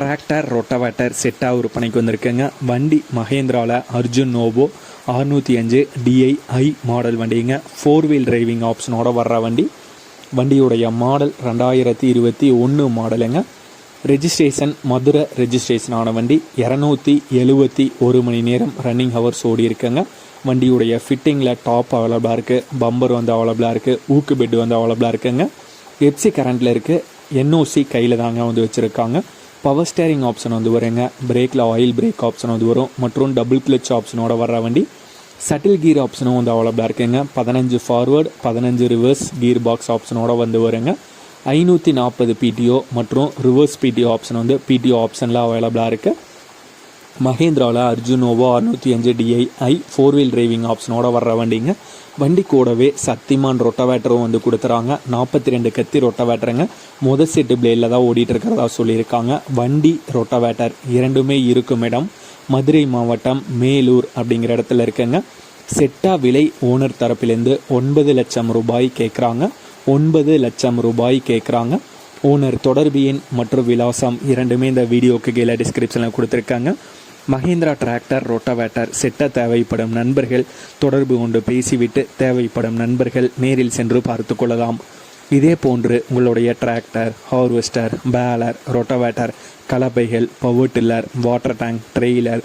Tractor rotavator செட்டாக விற்பனைக்கு வந்திருக்குங்க. வண்டி மகேந்திராவில் அர்ஜுன் நோவோ அறுநூற்றி அஞ்சு டிஐ ஐ மாடல் வண்டிங்க. ஃபோர் வீல் டிரைவிங் ஆப்ஷனோட வர்ற வண்டி. வண்டியுடைய மாடல் ரெண்டாயிரத்தி இருபத்தி ஒன்று மாடலுங்க ரெஜிஸ்ட்ரேஷன் மதுரை ரெஜிஸ்ட்ரேஷன் ஆன வண்டி. இரநூத்தி எழுபத்தி ஒரு மணி நேரம் ரன்னிங் ஹவர்ஸ் ஓடி இருக்குங்க. வண்டியுடைய ஃபிட்டிங்கில் டாப் அவைலபிளாக இருக்குது பம்பர் வந்து அவைலபிளாக இருக்குது ஊக்கு பெட் வந்து அவைலபிளாக இருக்குங்க. எப்சி கரண்ட்டில் இருக்குது என்ஓசி கையில் தாங்க வந்து வச்சுருக்காங்க. பவர் ஸ்டேரிங் ஆப்ஷன் வந்து வருங்க. பிரேக்கில் ஆயில் பிரேக் ஆப்ஷன் வந்து வரும். மற்றும் டபுள் கிளச் ஆப்ஷனோட வர்ற வண்டி. சட்டில் கீர் ஆப்ஷனும் வந்து அவைலபிளாக இருக்குங்க. பதினஞ்சு ஃபார்வர்டு பதினஞ்சு ரிவர்ஸ் கீர் பாக்ஸ் ஆப்ஷனோட வந்து வருங்க. ஐநூற்றி நாற்பது பிடிஓ மற்றும் ரிவர்ஸ் பிடிஓ ஆப்ஷன் வந்து பிடிஓ ஆப்ஷனில் அவைலபிளாக இருக்குது மகேந்திராவில் அர்ஜுனோவோ அறுநூற்றி அஞ்சு DI I four wheel driving ஆப்ஷனோட வர்ற வண்டிங்க. வண்டி கூடவே சக்திமான் ரொட்டவேட்டரும் வந்து கொடுத்துறாங்க. நாற்பத்தி ரெண்டு கத்தி ரொட்டவேட்டருங்க முதல் செட்டு பிளேடில் தான் ஓடிட்டு இருக்கிறதா சொல்லியிருக்காங்க. வண்டி ரொட்டவேட்டர் இரண்டுமே இருக்கும் இடம் மதுரை மாவட்டம் மேலூர் அப்படிங்கிற இடத்துல இருக்குங்க. செட்டா விலை ஓனர் தரப்பிலேருந்து ஒன்பது லட்சம் ரூபாய் கேட்குறாங்க ஒன்பது லட்சம் ரூபாய் கேட்குறாங்க ஓனர் தொடர்பு எண் மற்றும் விலாசம் இரண்டுமே இந்த வீடியோக்கு கீழே டிஸ்கிரிப்ஷனில் கொடுத்துருக்காங்க. மஹேந்திரா டிராக்டர் ரோட்டாவேட்டர் செட்ட தேவைப்படும் நண்பர்கள் தொடர்பு கொண்டு பேசிவிட்டு தேவைப்படும் நண்பர்கள் நேரில் சென்று பார்த்து கொள்ளலாம். இதே போன்று உங்களுடைய tractor harvester baler rotavator கலப்பைகள் power tiller water tank trailer